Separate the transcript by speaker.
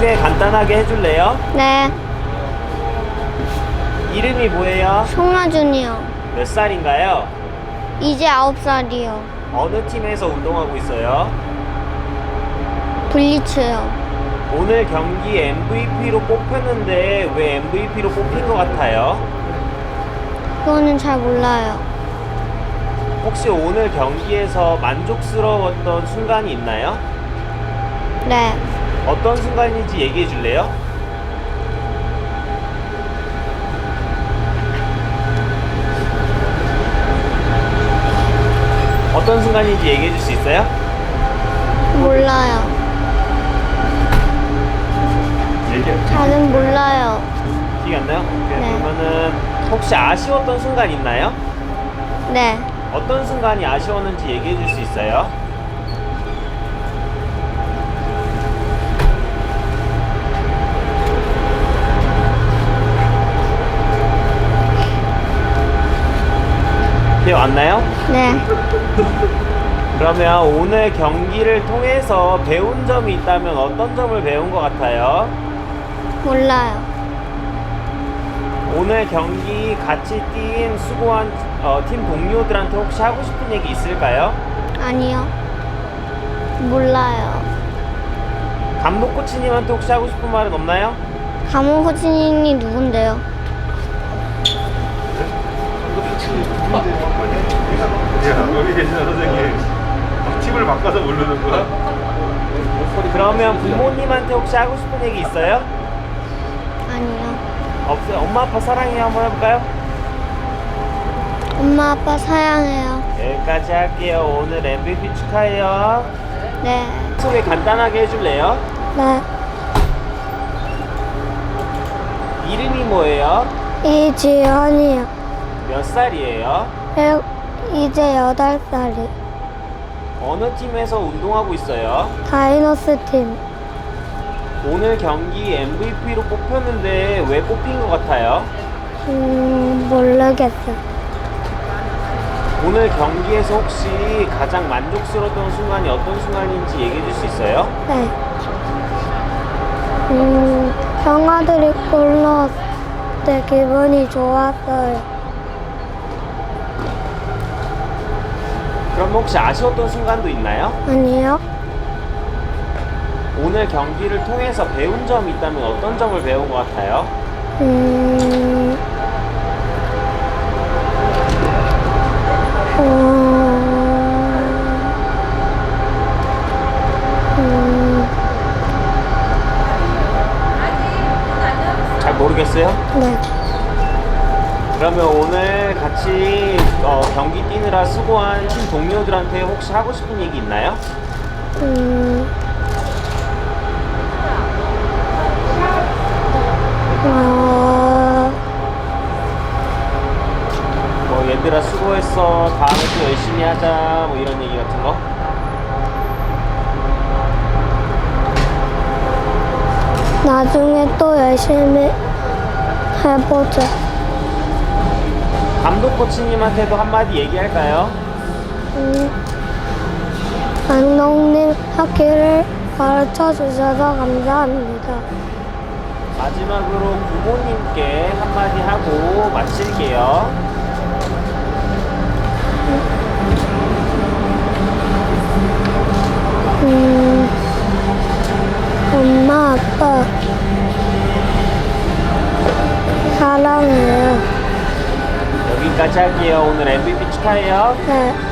Speaker 1: 소개 간단하게 해줄래요?
Speaker 2: 네,
Speaker 1: 이름이 뭐예요?
Speaker 2: 송하준이요.
Speaker 1: 몇 살인가요?
Speaker 2: 이제 아홉 살이요.
Speaker 1: 어느 팀에서 운동하고 있어요?
Speaker 2: 블리츠요.
Speaker 1: 오늘 경기 MVP로 뽑혔는데 왜 MVP로 뽑힌 것 같아요?
Speaker 2: 그거는 잘 몰라요.
Speaker 1: 혹시 오늘 경기에서 만족스러웠던 순간이 있나요?
Speaker 2: 네,
Speaker 1: 어떤 순간인지 얘기해 줄래요? 어떤 순간인지 얘기해 줄 수 있어요?
Speaker 2: 몰라요.
Speaker 1: 얘기해.
Speaker 2: 잘은 몰라요.
Speaker 1: 기억이 안 나요? 오케이,
Speaker 2: 네.
Speaker 1: 그러면은 혹시 아쉬웠던 순간 있나요?
Speaker 2: 네,
Speaker 1: 어떤 순간이 아쉬웠는지 얘기해 줄 수 있어요? 기억 안 나요?
Speaker 2: 네.
Speaker 1: 그러면 오늘 경기를 통해서 배운 점이 있다면 어떤 점을 배운 것 같아요?
Speaker 2: 몰라요.
Speaker 1: 오늘 경기 같이 뛴 수고한 어, 팀 동료들한테 혹시 하고 싶은 얘기 있을까요?
Speaker 2: 아니요. 몰라요.
Speaker 1: 감독 코치님한테 혹시 하고 싶은 말은 없나요?
Speaker 2: 감옥 호진이 누군데요?
Speaker 3: 야, 여기 계시는 선생님 팀을 바꿔서 모르는 거야?
Speaker 1: 그러면 부모님한테 혹시 하고 싶은 얘기 있어요?
Speaker 2: 아니요.
Speaker 1: 없어요. 엄마 아빠 사랑해요 한번 해볼까요?
Speaker 2: 엄마 아빠 사랑해요.
Speaker 1: 여기까지 할게요. 오늘 MVP 축하해요.
Speaker 2: 네.
Speaker 1: 소개 간단하게 해줄래요?
Speaker 2: 네.
Speaker 1: 이름이 뭐예요?
Speaker 2: 이지연이요.
Speaker 1: 몇 살이에요?
Speaker 2: 일- 이제 여덟 살이.
Speaker 1: 어느 팀에서 운동하고 있어요?
Speaker 2: 다이노스 팀.
Speaker 1: 오늘 경기 MVP로 뽑혔는데 왜 뽑힌 것 같아요?
Speaker 2: 음, 모르겠어.
Speaker 1: 오늘 경기에서 혹시 가장 만족스러웠던 순간이 어떤 순간인지 얘기해 줄 수 있어요?
Speaker 2: 네. 음, 형아들이 골 넣었을 때 기분이 좋았어요.
Speaker 1: 그럼 혹시 아쉬웠던 순간도 있나요?
Speaker 2: 아니요?
Speaker 1: 오늘 경기를 통해서 배운 점이 있다면 어떤 점을 배운 것 같아요?
Speaker 2: 음, 음,
Speaker 1: 잘 모르겠어요?
Speaker 2: 음, 네.
Speaker 1: 그러면 오늘 같이 어, 경기 뛰느라 수고한 팀 동료들한테 혹시 하고 싶은 얘기 있나요?
Speaker 2: 음, 어,
Speaker 1: 뭐 얘들아 수고했어 다음에 또 열심히 하자 뭐 이런 얘기 같은 거?
Speaker 2: 나중에 또 열심히 해보자.
Speaker 1: 감독 코치님한테도 한마디 얘기할까요?
Speaker 2: 음, 감독님 학기를 가르쳐 주셔서 감사합니다.
Speaker 1: 마지막으로 부모님께 한마디 하고 마칠게요. 여기까지 할게요. 오늘 MVP 축하해요.
Speaker 2: 네.